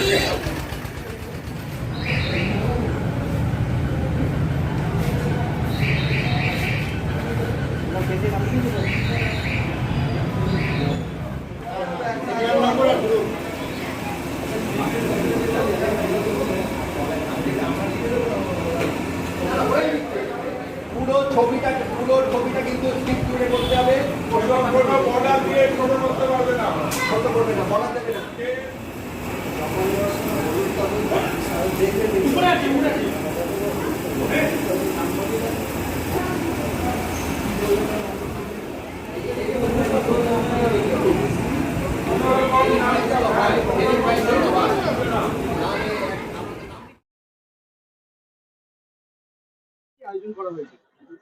Yeah. ছবিটা পুরো ছবিটা কিন্তু স্টিক জুড়ে করতে হবে। কোনো বর্ডার দিয়ে ছোট করতে পারবে না। ছোট করবে না বলা দেবে না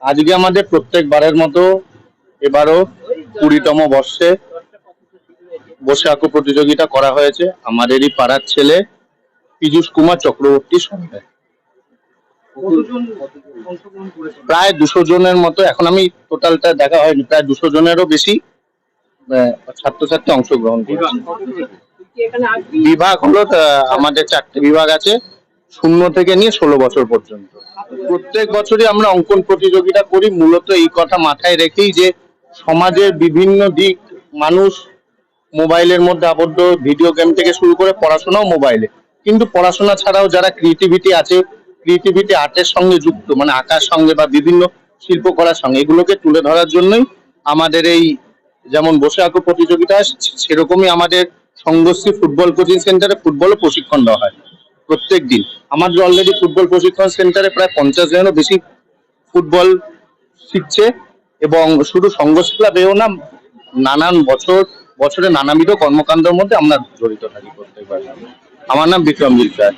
আজকে আমাদের প্রত্যেকবারের মতো এবারও কুড়িতম বর্ষে বসে আঁকো প্রতিযোগিতা করা হয়েছে। আমাদেরই পাড়ার ছেলে পীযুষ কুমার চক্রবর্তী সঙ্গে। প্রায় দুশো জনের মতো এখন আমি টোটালটা দেখা হয়নি প্রায় দুশো জনেরও বেশি ছাত্রছাত্রী অংশগ্রহণ করেছে। বিভাগ হলো আমাদের চারটে বিভাগ আছে। শূন্য থেকে নিয়ে ষোলো বছর পর্যন্ত। প্রত্যেক বছরই আমরা অঙ্কন প্রতিযোগিতা করি। মূলত এই কথা মাথায় রেখেই যে সমাজের বিভিন্ন দিক মানুষ মোবাইলের মধ্যে আবদ্ধ, ভিডিও গেম থেকে শুরু করে পড়াশোনাও মোবাইলে। কিন্তু পড়াশোনা ছাড়াও যারা ক্রিয়েটিভিটি আছে, ক্রিয়েটিভিটি আর্টের সঙ্গে যুক্ত মানে আঁকার সঙ্গে বা বিভিন্ন শিল্পকলার সঙ্গে, এগুলোকে তুলে ধরার জন্যই আমাদের এই যেমন বসে আঁকো প্রতিযোগিতা, সেরকমই আমাদের সঙ্গশ্রী ফুটবল কোচিং সেন্টারে ফুটবলও প্রশিক্ষণ দেওয়া হয়। প্রত্যেক দিন। আমাদের অলরেডি ফুটবল প্রশিক্ষণ সেন্টারে প্রায় পঞ্চাশ জনেরও বেশি ফুটবল শিখছে এবং শুধু সংঘর্ষ ক্লাবেও না, নানান বছর, বছরে নানাবিধ কর্মকাণ্ডের মধ্যে আমরা জড়িত থাকি প্রত্যেকবার। আমার নাম বিক্রমজিৎ রায়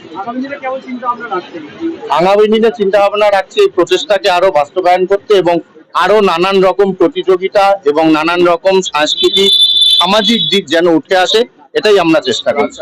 আগামী দিনে চিন্তা ভাবনা রাখছি, এই প্রচেষ্টাকে আরও বাস্তবায়ন করতে এবং আরও নানান রকম প্রতিযোগিতা এবং নানান রকম সাংস্কৃতিক, সামাজিক দিক যেন উঠে আসে, এটাই আমরা চেষ্টা করছি।